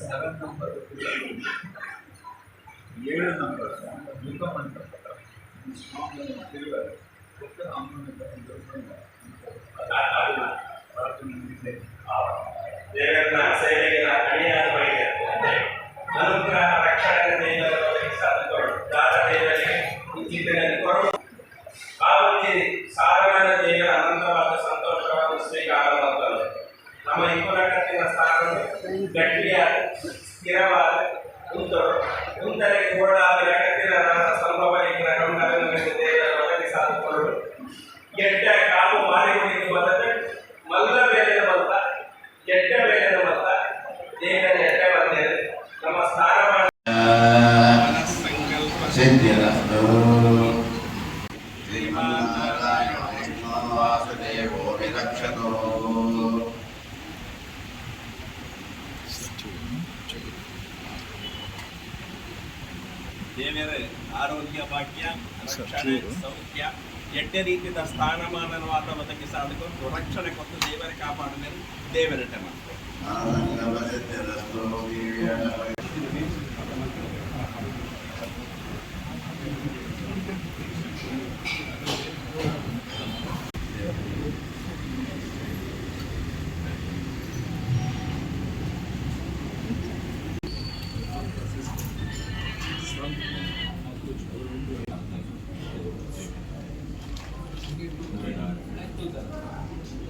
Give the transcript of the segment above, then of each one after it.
Seven number ఏడు number దుఃఖం అంటారు తెలియదు ఒక్క అమ్మ ప్రార్థన ಮುನ್ನಡೆಗೆ ಹೋರಾದ ಜಗತ್ತಿನ ರಸ ಸಂಭವನಿಕರ ಗಮನವನ್ನು ದೇವರ ಒದಗಿ ಸಾಧಿಸಿಕೊಂಡು ಗೆಡ್ಡ ಕಾವು ಮಾರಿಗಳಿಗೆ ಬಂದರೆ ಮಲ್ಲ ಮೇಲಿನ ಮಲ್ಲ ಗೆಡ್ಡ ಮೇಲಿನ ಮಲ್ಲ ದೇವರ ಎಡ್ಡ ಬಂದಿದೆ ನಮ್ಮ ಸ್ಥಾನಮಾನ ಸಿದ್ಧಿಯರ ವಾಸುದೇವೋ ವಿಲಕ್ಷಣೋ ದೇವಿಯರ ಆರೋಗ್ಯ ಭಾಗ್ಯ ರಕ್ಷಣೆ ಸೌಖ್ಯ ಎಟ್ಟ ರೀತಿಯ ಸ್ಥಾನಮಾನನ ವಾತಾವರಣಕ್ಕೆ ಸಾಬಿದ್ದು ರಕ್ಷಣೆ ಕೊಟ್ಟು ದೇವರ ಕಾಪಾಡಲು ದೇವರಟ್ಟೆ ಮಾಡ್ತಾರೆ.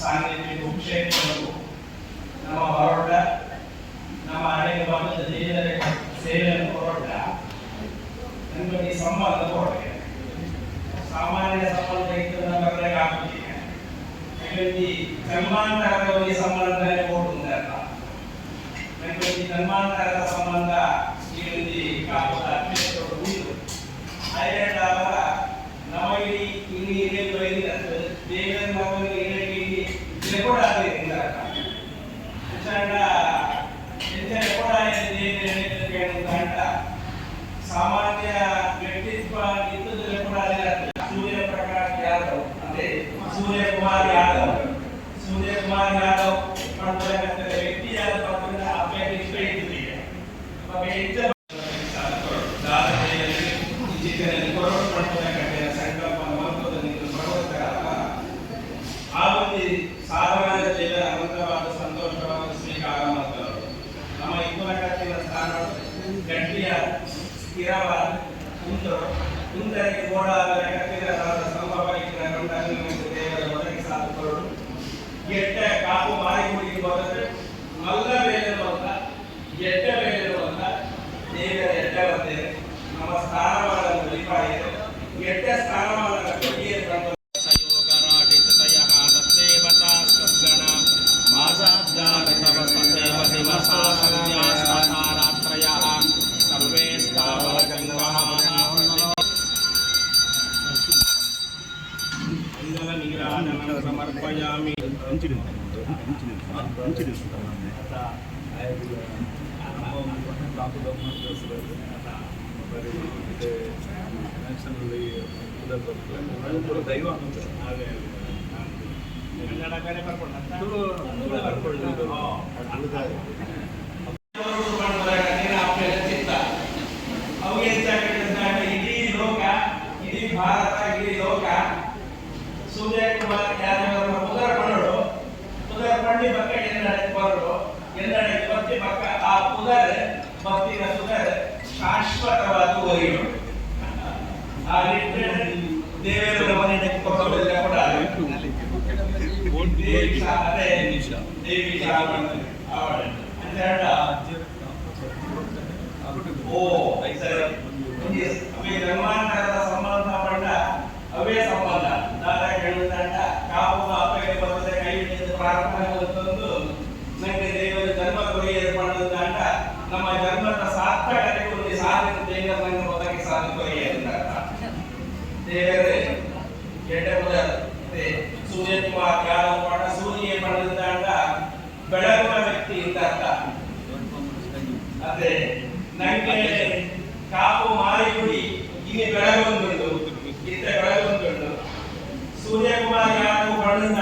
ಸಾನ್ನಿಧ್ಯ ಉಪಕ್ಷೇಪಗಳು ನಮ್ಮ ಹೊರಟ, ನಮ್ಮ ಹಣೆಗೆ ಬಂದ ದೇವರ ಸೇವೆಯನ್ನು ಹೊರಟ ನಮಗೆ ಸಂಬಂಧ ಕೊಡಬೇಕು ಸಾಮಾನ್ಯ ಸಂಬಂಧ ಇದ್ದು ನಮ್ಮ ಆಗುತ್ತಿಲ್ಲ ಜನ್ಮಾಂತರದ ಈ ಸಂಬಂಧ ಕೊಡುವುದಲ್ಲ. ನನಗೆ ಜನ್ಮಾಂತರದ వచ్చినాక ఎంత కూడా గంట సామాన్య వ్యక్తిత్వ నిందితులు కూడా సూర్యప్రకాష్ యాదవ్. అంటే సూర్యకుమార్ యాదవ్. సూర్యకుమార్ యాదవ్ వ్యక్తి యాదవ్ ಗಟ್ಟಿಯ ಸ್ಥಿರವಾದ ಕುಂತು ಕುಂತರಿಗೆ ಓಡಾದ ಸಂಭವಕ್ಕೆ ಗಂಡನ್ನು ದೇವರ ಒದಗಿ ಸಾಧುಗಳು ಎಟ್ಟ ಕಾಪು ಮಾರಿಗುಡಿಗೆ ಬಂದರೆ ಮಲ್ಲ ಬೇಲಿರುವಂತ ಎಟ್ಟ ಬೇಲಿರುವಂತ ದೇವರ ಎಟ್ಟ ಬರ್ತೇವೆ ನಮ್ಮ ಸ್ಥಾನಮಾನವನ್ನು ಸಮರ್ಪಯಾಮಿ ದೈವ ಅನ್ನೋದು ಕನ್ನಡ ಕಡೆ ಬರ್ಕೊಂಡ ಇಡೀ ಲೋಕ ಇಡೀ ಭಾರತ ಇಡೀ ಲೋಕ ಸೂರ್ಯಕುಮಾರ್ ಆ ಉದರ ಭಕ್ತಿನ ಪುನರ್ ಶಾಶ್ವತವಾದ ಒರಿಯೋಡು ಆ ನಿಟ್ಟಿನಲ್ಲಿ ದೇವರ ಮನೆ ಕೊಟ್ಟೋದೆಲ್ಲ ಕೂಡ ದೇವಿ ಸಂಬಂಧ ಅವೇ ಸಂಬಂಧ. ದಾದ ಬರ್ತದೆ, ಕೈ ಹಿಡಿದು ಪಡ ಮಾಡಿದಾಗ ಬೆಳಗುವ ವ್ಯಕ್ತಿ ಅಂತ ಅರ್ಥ. ಅದೇ, ನಂಗೆ ಕಾಪು ಮಾರಿಗುಡಿ, ಇಲ್ಲಿ ಬೆಳಗೊಂದುಂಟು ಇದ್ರೆ ಬೆಳಗೊಂದುಂಟು ಸೂರ್ಯಕುಮಾರ್ ಯಾರು ಪಡೆದಂತ